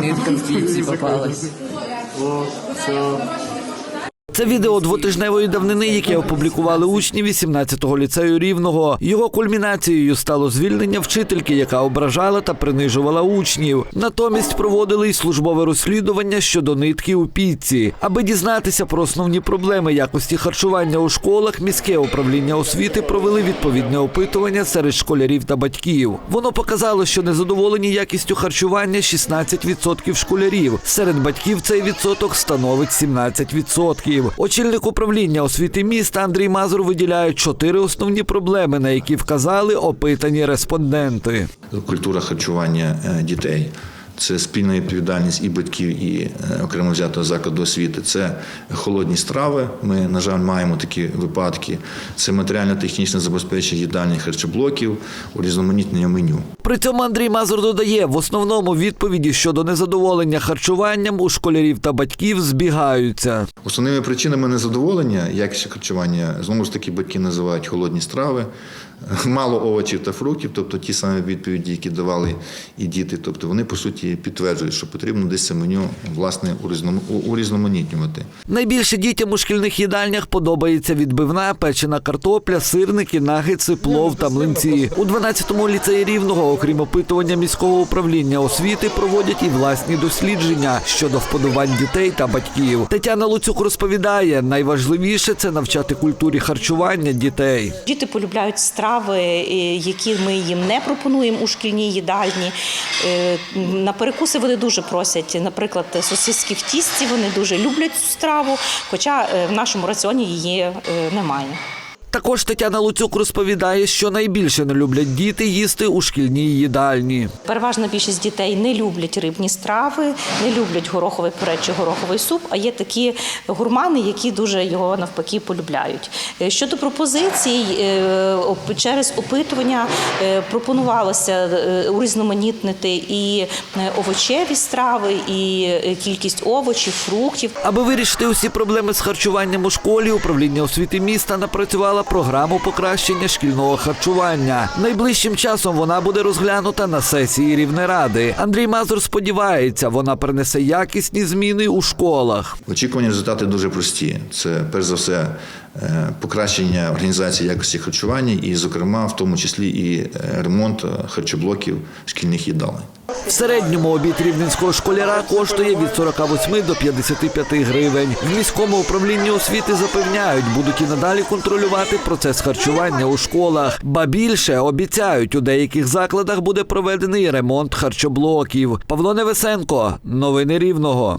Нитка в піці попалась. О, все. Це відео двотижневої давнини, яке опублікували учні 18-го ліцею Рівного. Його кульмінацією стало звільнення вчительки, яка ображала та принижувала учнів. Натомість проводили й службове розслідування щодо нитки у піці. Аби дізнатися про основні проблеми якості харчування у школах, міське управління освіти провели відповідне опитування серед школярів та батьків. Воно показало, що незадоволені якістю харчування 16% школярів. Серед батьків цей відсоток становить 17%. Очільник управління освіти міста Андрій Мазур виділяє чотири основні проблеми, на які вказали опитані респонденти. культура харчування е, дітей. Це спільна відповідальність і батьків, і е, окремо взятого закладу освіти. Це холодні страви. Ми, на жаль, маємо такі випадки. Це матеріально-технічне забезпечення їдальних харчоблоків, урізноманітнення меню. При цьому Андрій Мазур додає, в основному відповіді щодо незадоволення харчуванням у школярів та батьків збігаються. Основними причинами незадоволення якістю харчування знову ж таки батьки називають холодні страви, мало овочів та фруктів, тобто ті самі відповіді, які давали і діти. Тобто вони по суті підтверджують, що потрібно десь це меню власне урізном- урізноманітнювати. Найбільше дітям у шкільних їдальнях подобається відбивна, печена картопля, сирники, нагетси, плов та млинці. У 12-му ліцеї рівного, окрім опитування міського управління освіти, проводять і власні дослідження щодо вподобань дітей та батьків. Тетяна Луцюк розповідає, найважливіше це навчати культурі харчування дітей. Діти полюбляють страви, е, які ми їм не пропонуємо у шкільній їдальні. Перекуси вони дуже просять, наприклад, сосиски в тісті. Вони дуже люблять цю страву, хоча е, в нашому раціоні її е, немає. Також Тетяна Луцюк розповідає, що найбільше не люблять діти їсти у шкільній їдальні. Переважна більшість дітей не люблять рибні страви, не люблять гороховий пюре чи гороховий суп. А є такі гурмани, які дуже його навпаки полюбляють. Е, Щодо пропозицій, е, через опитування е, пропонувалося урізноманітнити і овочеві страви, і кількість овочів, фруктів. Аби вирішити усі проблеми з харчуванням у школі, управління освіти міста напрацювала програму покращення шкільного харчування. Найближчим часом вона буде розглянута на сесії Рівнеради. Андрій Мазур сподівається, вона принесе якісні зміни у школах. Очікувані результати дуже прості. Це перш за все покращення організації якості харчування, і, зокрема, в тому числі і е, ремонт е, харчоблоків шкільних їдалень. В середньому обід рівненського школяра коштує від 48 до 55 гривень. В міському управлінні освіти запевняють, будуть і надалі контролювати процес харчування у школах. Ба більше обіцяють, у деяких закладах буде проведений ремонт харчоблоків. Павло Невесенко, новини Рівного.